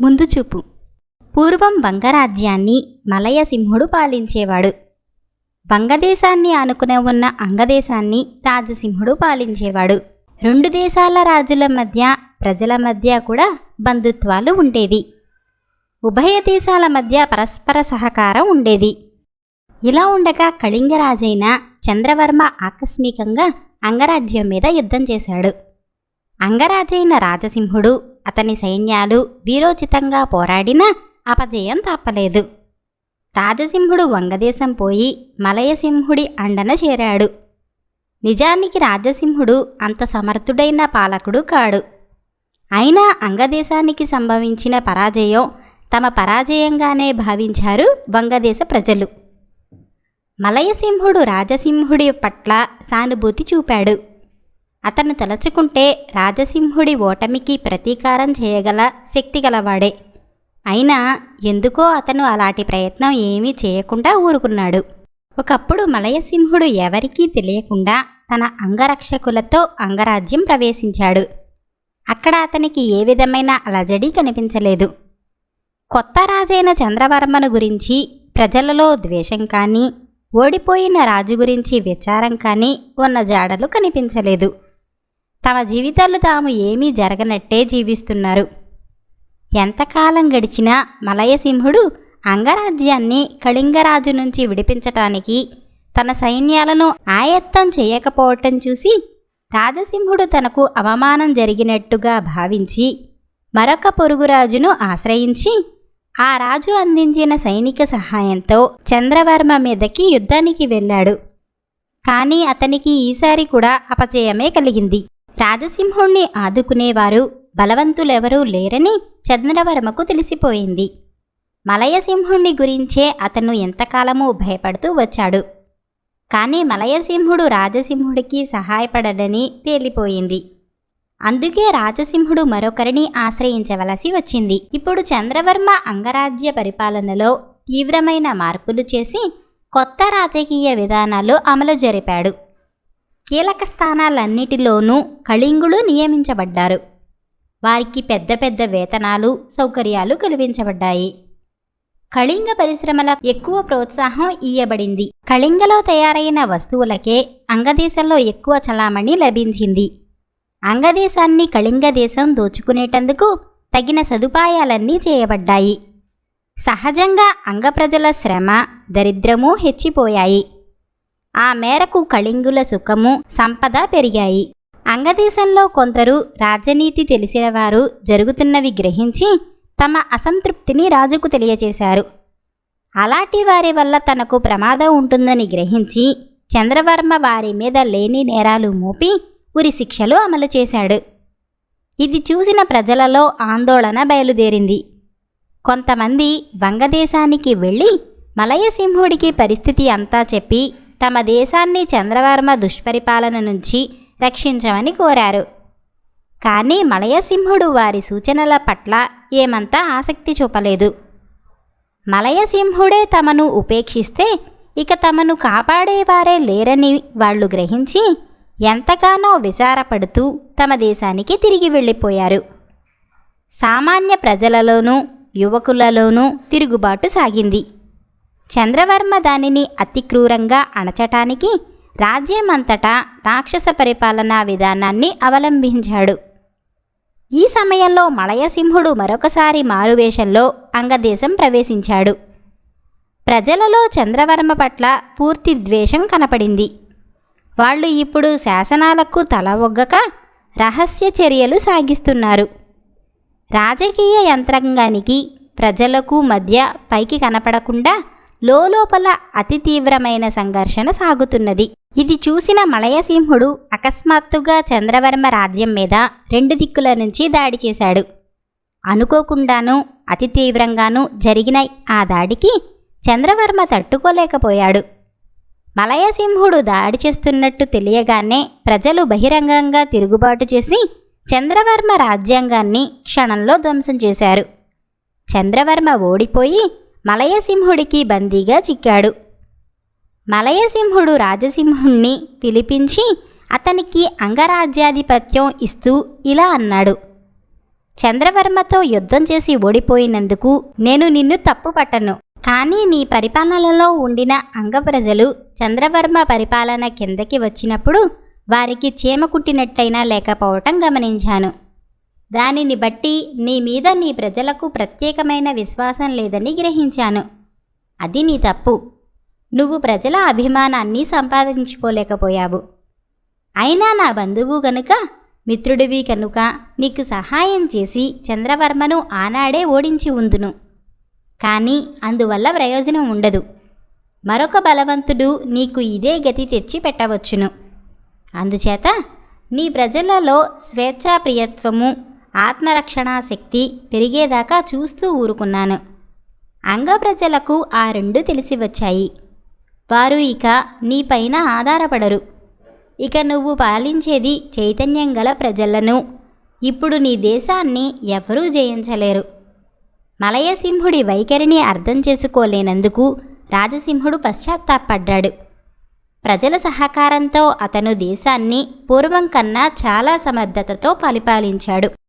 ముందు చూపు. పూర్వం వంగరాజ్యాన్ని మలయసింహుడు పాలించేవాడు. వంగదేశాన్ని ఆనుకునే ఉన్న అంగదేశాన్ని రాజసింహుడు పాలించేవాడు. రెండు దేశాల రాజుల మధ్య ప్రజల మధ్య కూడా బంధుత్వాలు ఉండేవి. ఉభయ దేశాల మధ్య పరస్పర సహకారం ఉండేది. ఇలా ఉండగా కళింగరాజైన చంద్రవర్మ ఆకస్మికంగా అంగరాజ్యం మీద యుద్ధం చేశాడు. అంగరాజైన రాజసింహుడు అతని సైన్యాలు వీరోచితంగా పోరాడినా అపజయం తప్పలేదు. రాజసింహుడు వంగదేశం పోయి మలయసింహుడి అండన చేరాడు. నిజానికి రాజసింహుడు అంత సమర్థుడైన పాలకుడు కాడు. అయినా అంగదేశానికి సంభవించిన పరాజయం తమ పరాజయంగానే భావించారు వంగదేశ ప్రజలు. మలయసింహుడు రాజసింహుడి పట్ల సానుభూతి చూపాడు. అతను తలచుకుంటే రాజసింహుడి ఓటమికి ప్రతీకారం చేయగల శక్తి గలవాడే. అయినా ఎందుకో అతను అలాంటి ప్రయత్నం ఏమీ చేయకుండా ఊరుకున్నాడు. ఒకప్పుడు మలయసింహుడు ఎవరికీ తెలియకుండా తన అంగరక్షకులతో అంగరాజ్యం ప్రవేశించాడు. అక్కడ అతనికి ఏ విధమైన అలజడి కనిపించలేదు. కొత్త రాజైన చంద్రవర్మను గురించి ప్రజలలో ద్వేషం కానీ ఓడిపోయిన రాజు గురించి విచారం కానీ ఉన్న జాడలు కనిపించలేదు. తమ జీవితాలు తాము ఏమీ జరగనట్టే జీవిస్తున్నారు. ఎంతకాలం గడిచినా మలయసింహుడు అంగరాజ్యాన్ని కళింగరాజు నుంచి విడిపించటానికి తన సైన్యాలను ఆయత్తం చేయకపోవటం చూసి రాజసింహుడు తనకు అవమానం జరిగినట్టుగా భావించి మరొక పొరుగురాజును ఆశ్రయించి ఆ రాజు అందించిన సైనిక సహాయంతో చంద్రవర్మ మీదకి యుద్ధానికి వెళ్ళాడు. కానీ అతనికి ఈసారి కూడా అపజయమే కలిగింది. రాజసింహుణ్ణి ఆదుకునేవారు బలవంతులెవరూ లేరని చంద్రవర్మకు తెలిసిపోయింది. మలయసింహుణ్ణి గురించే అతను ఎంతకాలమూ భయపడుతూ వచ్చాడు. కానీ మలయసింహుడు రాజసింహుడికి సహాయపడడని తేలిపోయింది. అందుకే రాజసింహుడు మరొకరిని ఆశ్రయించవలసి వచ్చింది. ఇప్పుడు చంద్రవర్మ అంగరాజ్య పరిపాలనలో తీవ్రమైన మార్పులు చేసి కొత్త రాజకీయ విధానాలు అమలు జరిపాడు. కీలక స్థానాలన్నిటిలోనూ కళింగులు నియమించబడ్డారు. వారికి పెద్ద పెద్ద వేతనాలు సౌకర్యాలు కల్పించబడ్డాయి కళింగ పరిశ్రమల ఎక్కువ ప్రోత్సాహం ఇయ్యబడింది. కళింగలో తయారైన వస్తువులకే అంగదేశంలో ఎక్కువ చలామణి లభించింది. అంగదేశాన్ని కళింగ దేశం దోచుకునేటందుకు తగిన సదుపాయాలన్నీ చేయబడ్డాయి. సహజంగా అంగప్రజల శ్రమ దరిద్రము హెచ్చిపోయాయి. ఆ మేరకు కళింగుల సుఖము సంపద పెరిగాయి. అంగదేశంలో కొందరు రాజనీతి తెలిసినవారు జరుగుతున్నవి గ్రహించి తమ అసంతృప్తిని రాజుకు తెలియజేశారు అలాంటి వారి వల్ల తనకు ప్రమాదం ఉంటుందని గ్రహించి చంద్రవర్మ వారి మీద లేని నేరాలు మోపి ఉరి శిక్షలు అమలు చేశాడు. ఇది చూసిన ప్రజలలో ఆందోళన బయలుదేరింది. కొంతమంది వంగదేశానికి వెళ్ళి మలయసింహుడికి పరిస్థితి అంతా చెప్పి తమ దేశాన్ని చంద్రవర్మ దుష్పరిపాలన నుంచి రక్షించమని కోరారు. కానీ మలయసింహుడు వారి సూచనల పట్ల ఏమంతా ఆసక్తి చూపలేదు. మలయసింహుడే తమను ఉపేక్షిస్తే ఇక తమను కాపాడేవారే లేరని వాళ్ళు గ్రహించి ఎంతగానో విచారపడుతూ తమ దేశానికి తిరిగి వెళ్ళిపోయారు. సామాన్య ప్రజలలోనూ యువకులలోనూ తిరుగుబాటు సాగింది. చంద్రవర్మ దానిని అతి క్రూరంగా అణచటానికి రాజ్యమంతటా రాక్షస పరిపాలనా విధానాన్ని అవలంబించాడు. ఈ సమయంలో మలయసింహుడు మరొకసారి మారువేషంలో అంగదేశం ప్రవేశించాడు. ప్రజలలో చంద్రవర్మ పట్ల పూర్తి ద్వేషం కనపడింది. వాళ్ళు ఇప్పుడు శాసనాలకు తల ఒగ్గక రహస్య చర్యలు సాగిస్తున్నారు. రాజకీయ యంత్రాంగానికి ప్రజలకు మధ్య పైకి కనపడకుండా లోపల అతి తీవ్రమైన సంఘర్షణ సాగుతున్నది. ఇది చూసిన మలయసింహుడు అకస్మాత్తుగా చంద్రవర్మ రాజ్యం మీద రెండు దిక్కుల నుంచి దాడి చేశాడు. అనుకోకుండానూ అతి తీవ్రంగానూ జరిగిన ఆ దాడికి చంద్రవర్మ తట్టుకోలేకపోయాడు. మలయసింహుడు దాడి చేస్తున్నట్టు తెలియగానే ప్రజలు బహిరంగంగా తిరుగుబాటు చేసి చంద్రవర్మ రాజ్యాంగాన్ని క్షణంలో ధ్వంసం చేశారు. చంద్రవర్మ ఓడిపోయి మలయసింహుడికి బందీగా చిక్కాడు. మలయసింహుడు రాజసింహుణ్ణి పిలిపించి అతనికి అంగరాజ్యాధిపత్యం ఇస్తూ ఇలా అన్నాడు. చంద్రవర్మతో యుద్ధం చేసి ఓడిపోయినందుకు నేను నిన్ను తప్పు పట్టను. కానీ నీ పరిపాలనలో ఉండిన అంగ ప్రజలు చంద్రవర్మ పరిపాలన కిందకి వచ్చినప్పుడు వారికి చీమ కుట్టినట్టయినా లేకపోవటం గమనించాను. దానిని బట్టి నీ మీద నీ ప్రజలకు ప్రత్యేకమైన విశ్వాసం లేదని గ్రహించాను. అది నీ తప్పు. నువ్వు ప్రజల అభిమానాన్ని సంపాదించుకోలేకపోయావు. అయినా నా బంధువు గనుక మిత్రుడివి కనుక నీకు సహాయం చేసి చంద్రవర్మను ఆనాడే ఓడించి ఉందును. కానీ అందువల్ల ప్రయోజనం ఉండదు. మరొక బలవంతుడు నీకు ఇదే గతి తెచ్చి పెట్టవచ్చును. అందుచేత నీ ప్రజలలో స్వేచ్ఛాప్రియత్వము ఆత్మరక్షణా శక్తి పెరిగేదాకా చూస్తూ ఊరుకున్నాను. అంగ ప్రజలకు ఆ రెండు తెలిసి వచ్చాయి. వారు ఇక నీపైన ఆధారపడరు. ఇక నువ్వు పాలించేది చైతన్యం గల ప్రజలను. ఇప్పుడు నీ దేశాన్ని ఎవరూ జయించలేరు. మలయసింహుడి వైఖరిని అర్థం చేసుకోలేనందుకు రాజసింహుడు పశ్చాత్తాపడ్డాడు. ప్రజల సహకారంతో అతను దేశాన్ని పూర్వం కన్నా చాలా సమర్థతతో పరిపాలించాడు.